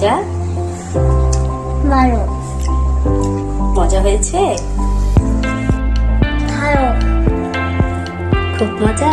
মজা? ভালো। মজা হয়েছে? ভালো। খুব মজা?